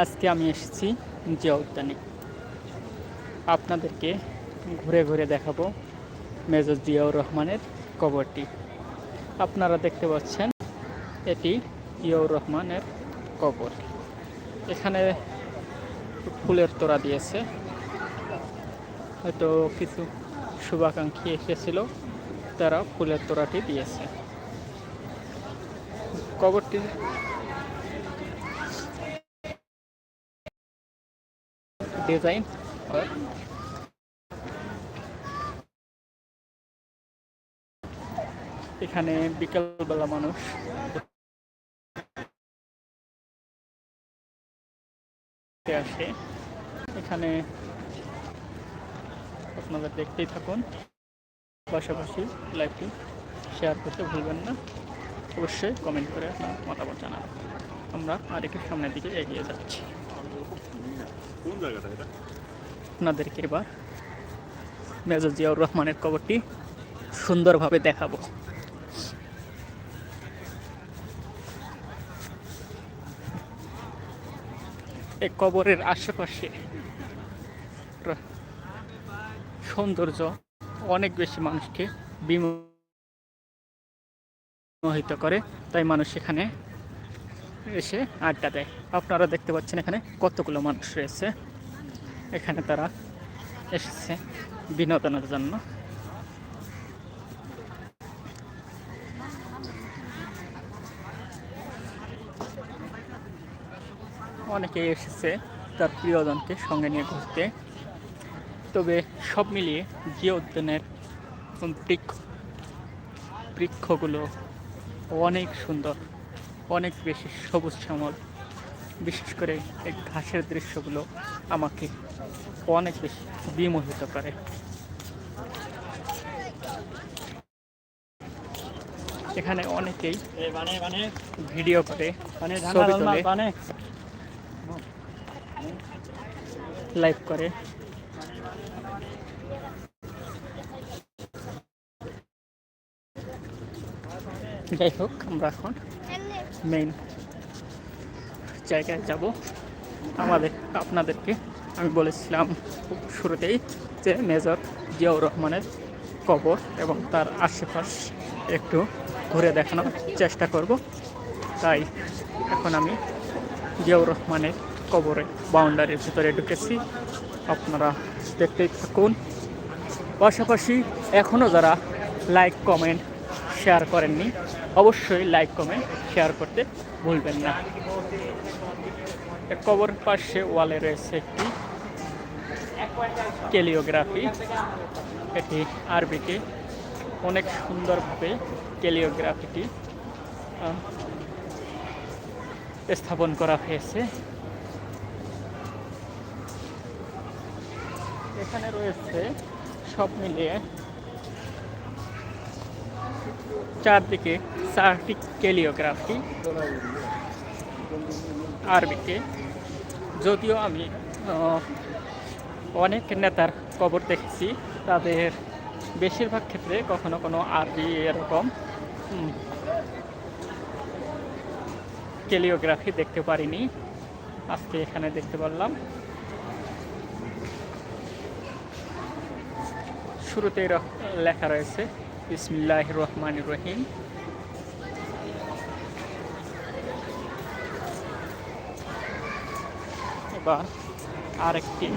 আজকে আমি এসেছি জিয়া উদ্যানে। আপনাদেরকে ঘুরে ঘুরে দেখাবো মেজর জিয়াউর রহমানের কবরটি। আপনারা দেখতে পাচ্ছেন, এটি জিয়াউর রহমানের কবর। এখানে ফুলের তোড়া দিয়েছে। হয়তো কিছু শুভাকাঙ্ক্ষী এসেছিল, তারা ফুলের তোড়াটি দিয়েছে। কবরটি ডিজাইন। এখানে বিকেলবেলা মানুষ। আসে? এখানে আপনারা দেখতেই থাকুন। পাশাপাশি লাইভটি শেয়ার করতে ভুলবেন না। অবশ্যই কমেন্ট করে আপনার মতামত জানাবেন আমরা আর একটু সামনের দিকে এগিয়ে যাচ্ছি। কোন জায়গাটা এটা আপনাদেরকে এবার মেজর জিয়াউর রহমানের কবরটি সুন্দরভাবে দেখাবো। এই কবরের আশেপাশে সৌন্দর্য অনেক বেশি মানুষকে বিমোহিত করে, তাই মানুষ এখানে এসে আড্ডা দেয় আপনারা দেখতে পাচ্ছেন এখানে কতগুলো মানুষ রয়েছে। এখানে তারা এসেছে বিনোদনের জন্য। অনেকেই এসেছে তার প্রিয়জনকে সঙ্গে নিয়ে ঘুরতে। তবে সব মিলিয়ে জিয়া উদ্যানের বৃক্ষ বৃক্ষগুলো অনেক সুন্দর। অনেক বেশি সবুজ শ্যামল। বিশেষ করে এই ঘাসের দৃশ্যগুলো আমাকে অনেক বেশি বিমোহিত করে। এখানে অনেকেই ভিডিও করে ছবি তোলে। লাইভ করে। যাই হোক আমরা এখন মেইন জায়গায় যাব। আমাদের, আপনাদেরকে আমি বলেছিলাম শুরুতেই যে মেজর জিয়াউর রহমানের কবর এবং তার আশেপাশ একটু ঘুরে দেখানোর চেষ্টা করব। তাই এখন আমি জিয়াউর রহমানের কবরে বাউন্ডারির ভিতরে ঢুকেছি। আপনারা দেখতেই থাকুন। পাশাপাশি এখনও যারা লাইক কমেন্ট শেয়ার করেননি। অবশ্যই লাইক কমেন্ট শেয়ার করতে ভুলবেন না। কবর পাশে ওয়ালে রয়েছে একটি ক্যালিওগ্রাফি। এটি আরবিকে অনেক সুন্দরভাবে ক্যালিওগ্রাফিটি স্থাপন করা হয়েছে। এখানে রয়েছে সব মিলিয়ে চারদিকে চারটি ক্যালিওগ্রাফি, আরবিতে, যদিও আমি অনেক নেতার কবর দেখেছি, তাদের বেশিরভাগ ক্ষেত্রে কখনো কোনো আরবি এরকম ক্যালিওগ্রাফি দেখতে পারিনি, আজকে এখানে দেখতে পারলাম। শুরুতেই লেখা রয়েছে ইসমিল্লাহ রহমান রহিম এবার আরেকটি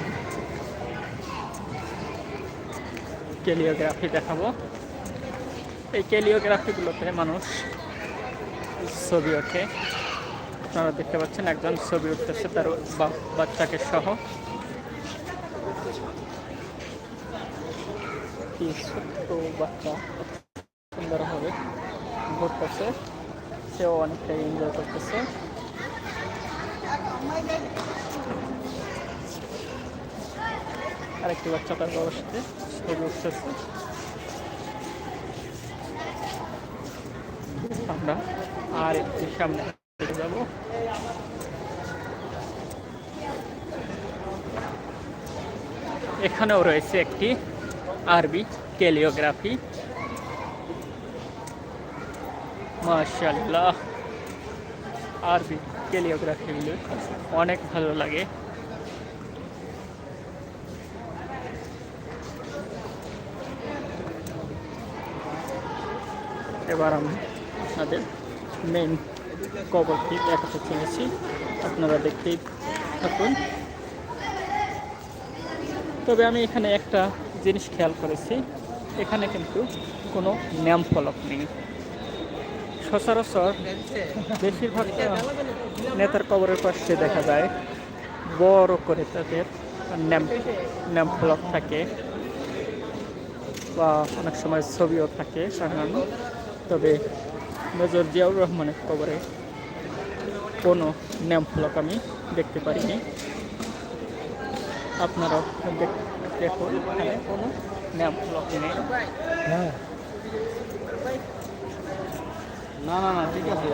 ক্যালিওগ্রাফি দেখাবো। এই ক্যালিওগ্রাফিগুলোতে মানুষ ছবি ওঠে। আপনারা দেখতে পাচ্ছেন একজন ছবি উঠতেছে, তার বাচ্চাকে সহ। কি ছোট্ট বাচ্চা সুন্দরভাবে ঘুরতেছে, সেও অনেকটাই এনজয় করতেছে। আরেকটি বাচ্চা তার বাবার সাথে উঠতেছে আমরা আর একটু সামনে যাব। এখানেও রয়েছে একটি আরবি ক্যালিওগ্রাফি মাশাল্লাহ আরবি ক্যালিওগ্রাফিগুলো অনেক ভালো লাগে। এবার আমি আপনাদের মেইন কবরটি দেখাতে চলেছি আপনারা দেখতেই থাকুন। তবে আমি এখানে একটা জিনিস খেয়াল করেছি, এখানে কিন্তু কোনো নাম ফলক নেই। সচরাচর বেশিরভাগ নেতার কবরের পাশে দেখা যায়, বড় করে তাদের নাম নাম ফলক থাকে বা অনেক সময় ছবিও থাকে সাধারণ। তবে মেজর জিয়াউর রহমানের কবরে কোনো নাম ফলক আমি দেখতে পারিনি। আপনারাও দেখ- দেখুন এখানে কোনো নাম ফলক নেই। না না না ঠিক আছে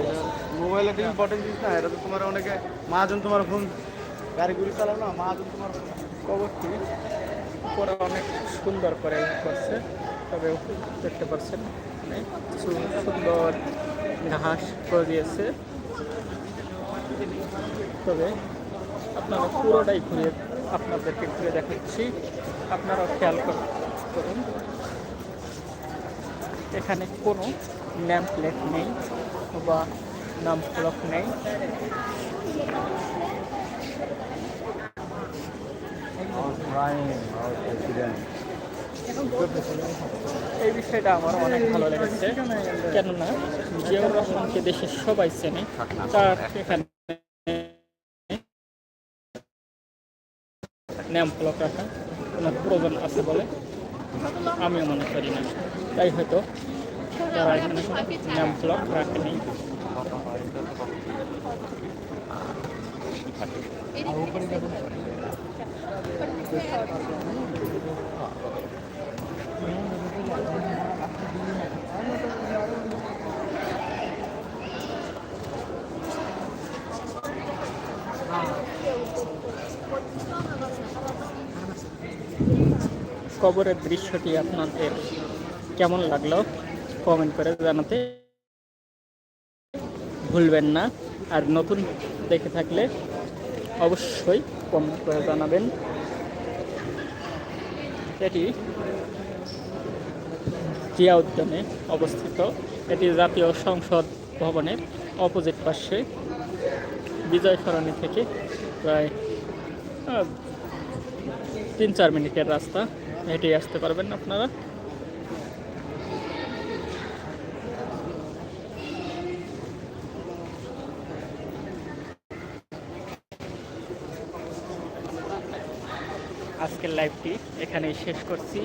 মোবাইল একটা ইম্পর্টেন্ট জিনিস না এটা তো তোমার অনেকে মাহাজন তোমার ফোন গাড়ি গুড়ি চালাও না মাহাজন তোমার ফোন কবরটি উপরে অনেক সুন্দর করে করছে তবে দেখতে পাচ্ছেন কিছু সুন্দর ঘাস করে দিয়েছে তবে আপনারা পুরোটাই ঘুরে আপনাদেরকে ঘুরে দেখাচ্ছি। আপনারা খেয়াল কর- করুন। এখানে কোনো নাম প্লেট নেই বা নাম ফলক নেই। এই বিষয়টা আমার অনেক ভালো লেগেছে। কেননা, জিয়াউর রহমানকে দেশের সবাই চেনে। তার এখানে নাম ফলক রাখা কোনো প্রয়োজন আছে বলে আমিও মনে করি না। তাই হয়তো তারা এখানে নাম ফলক রাখেনি। কবরের দৃশ্যটি আপনাদের কেমন লাগল? কমেন্ট করে জানাতে ভুলবেন না। আর নতুন দেখে থাকলে অবশ্যই কমেন্ট করে জানাবেন। এটি জিয়া উদ্যানে অবস্থিত। এটি জাতীয় সংসদ ভবনের অপোজিট পাশে। বিজয় সরণি থেকে প্রায় তিন চার মিনিটের রাস্তা। হেঁটে আসতে পারবেন আপনারা। আজকের লাইভটি এখানেই শেষ করছি।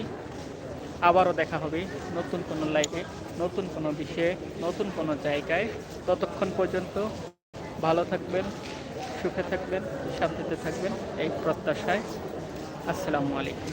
আবারও দেখা হবে নতুন কোনো লাইভে নতুন কোনো বিষয়ে, নতুন কোনো জায়গায়। ততক্ষণ পর্যন্ত ভালো থাকবেন, সুখে থাকবেন, শান্তিতে থাকবেন, এই প্রত্যাশায়। আসসালামু আলাইকুম।